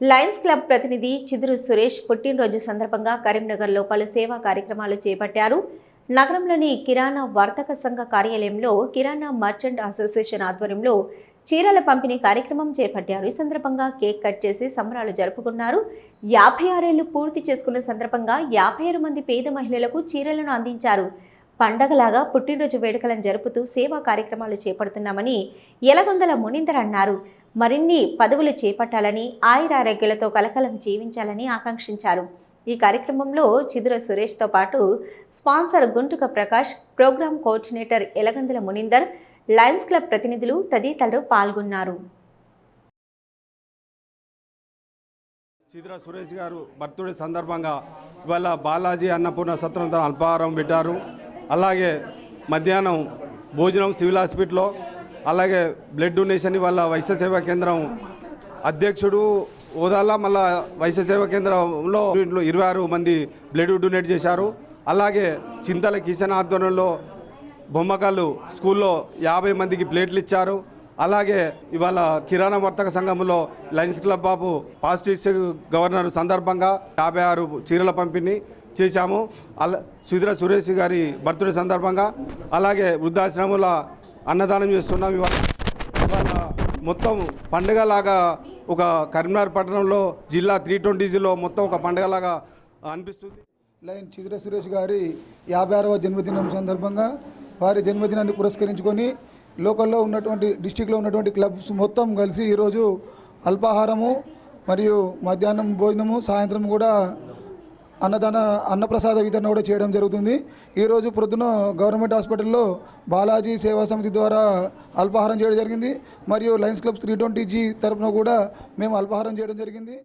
Lions club ప్రతినిధి చిదురు సురేష్ పుట్టినరోజు సందర్భంగా కరీంనగర్లో పలు సేవా కార్యక్రమాలు చేపట్టారు. నగరంలోని కిరాణా వర్తక సంఘ కార్యాలయంలో కిరాణా మర్చెంట్ అసోసియేషన్ ఆధ్వర్యంలో చీరల పంపిణీ కార్యక్రమం చేపట్టారు. ఈ సందర్భంగా కేక్ కట్ చేసి సంబరాలు జరుపుకున్నారు. యాభై ఆరేళ్ళు పూర్తి చేసుకున్న సందర్భంగా యాభై ఆరు మంది పేద మహిళలకు చీరలను అందించారు. పండగలాగా పుట్టినరోజు వేడుకలను జరుపుతూ సేవా కార్యక్రమాలు చేపడుతున్నామని ఎలగొందల మునిందర్ అన్నారు. మరిన్ని పదవులు చేపట్టాలని ఆయురారోగ్యాలతో కలకలం జీవించాలని ఆకాంక్షించారు. ఈ కార్యక్రమంలో చిదుర సురేష్తో పాటు sponsor Guntuka Prakash program coordinator Elagandula Munindar Lions Club ప్రతినిధులు తదితరులు పాల్గొన్నారు. చిద్ర సురేష్ గారు బర్త్డే సందర్భంగా ఇవాళ బాలాజీ అన్నపూర్ణ సత్రంతో అల్పాహారం పెట్టారు. అలాగే మధ్యాహ్నం భోజనం సివిల్ హాస్పిటల్లో అలాగే బ్లడ్ డొనేషన్ వాళ్ళ వైశ్య సేవా కేంద్రం అధ్యక్షుడు హోదాలా మళ్ళా వైశ్య సేవా కేంద్రంలో ఇంట్లో ఇరవై ఆరు మంది బ్లడ్ డొనేట్ చేశారు. అలాగే చింతల కిషన్ ఆధ్వర్యంలో బొమ్మకాలు స్కూల్లో యాభై మందికి ప్లేట్లు ఇచ్చారు. అలాగే ఇవాళ కిరాణా వర్తక సంఘంలో Lions Club Babu positive governor సందర్భంగా యాభై ఆరు చీరల పంపిణీ చేశాము. అలా సుధీర సురేష్ గారి బర్త్డే సందర్భంగా. అలాగే వృద్ధాశ్రముల అన్నదానం చేస్తున్నాం ఇవాళ. ఇవాళ మొత్తం పండగలాగా ఒక కరీంనగర్ పట్టణంలో జిల్లా త్రీ ట్వంటీజీలో మొత్తం ఒక పండగలాగా అనిపిస్తుంది. లైన్ చిదిర సురేష్ గారి యాభై ఆరవ జన్మదినం సందర్భంగా వారి జన్మదినాన్ని పురస్కరించుకొని లోకల్లో ఉన్నటువంటి డిస్టిక్లో ఉన్నటువంటి క్లబ్స్ మొత్తం కలిసి ఈరోజు అల్పాహారము మరియు మధ్యాహ్నం భోజనము సాయంత్రం కూడా అన్నదాన అన్నప్రసాద వితరణ కూడా చేయడం జరుగుతుంది. ఈరోజు ప్రొద్దున గవర్నమెంట్ హాస్పిటల్లో బాలాజీ సేవా సమితి ద్వారా అల్పాహారం చేయడం జరిగింది. మరియు Lions Club three twenty G తరఫున కూడా మేము అల్పాహారం చేయడం జరిగింది.